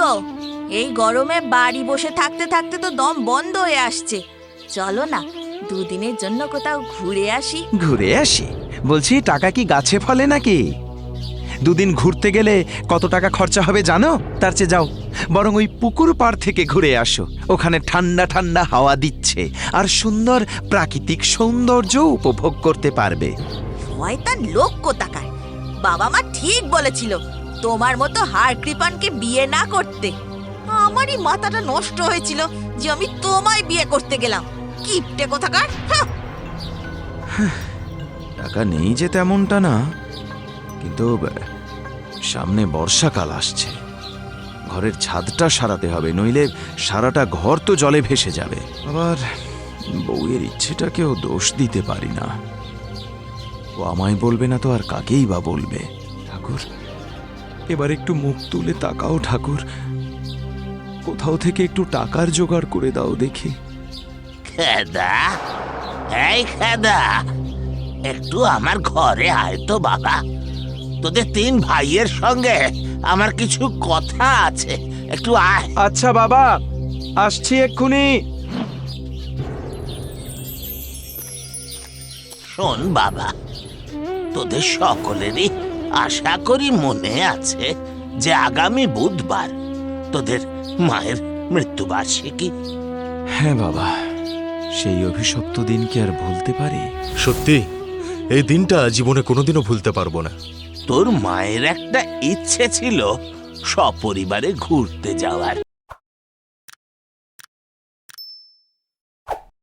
গো। এই গরমে বাড়ি বসে থাকতে থাকতে তো দম বন্ধ হয়ে আসছে। চলো না দুদিনের জন্য কোথাও ঘুরে আসি। ঘুরে আসি? বলছি টাকা কি গাছে ফলে নাকি? দুদিন ঘুরতে গেলে কত টাকা খরচা হবে জানো? তার চেয়ে যাও বরং ওই পুকুর পাড় থেকে ঘুরে আসো। ওখানে ঠান্ডা ঠান্ডা হাওয়া দিচ্ছে আর সুন্দর প্রাকৃতিক সৌন্দর্য উপভোগ করতে পারবে। শয়তান লোক কোথাকার? বাবা মা ঠিক বলেছিল তোমার মতো হার কৃপানকে বিয়ে না করতে। আমারই মাথাটা নষ্ট হয়েছিল যে আমি তোমায় বিয়ে করতে গেলাম। কিপটে কোথাকার! টাকা নেই যে তেমনটা না, কিন্তু সামনে বর্ষাকাল আসছে। ঘরের ছাদটা সারাতে হবে, নইলে সারাটা ঘর তো জলে ভেসে যাবে। আবার বউয়ের ইচ্ছেটাকেও দোষ দিতে পারি না। ও আমায় বলবে না তো আর কাকেই বা বলবে? ঠাকুর এবার একটু মুখ তুলে তাকাও ঠাকুর। কোথাও থেকে একটু টাকার জোগাড় করে দাও দেখি। খেদা? এই খেদা! একটু আমার ঘরে আয় তো বাবা। তোদের তিন ভাইয়ের সঙ্গে আমার কিছু কথা আছে। একটু আয়। আচ্ছা বাবা আসছি এক্ষুনি। শোন বাবা তোদের সকলেরই আশা করি মনে আছে যে আগামী বুধবার তোদের মায়ের মৃত্যুবার্ষিকী। হ্যাঁ বাবা সেই অভিশপ্ত দিন কি আর ভুলতে পারি? সত্যি এই দিনটা জীবনে কোনোদিনও ভুলতে পারব না। তোর মায়ের একটা ইচ্ছে ছিল সপরিবারে ঘুরতে যাওয়ার।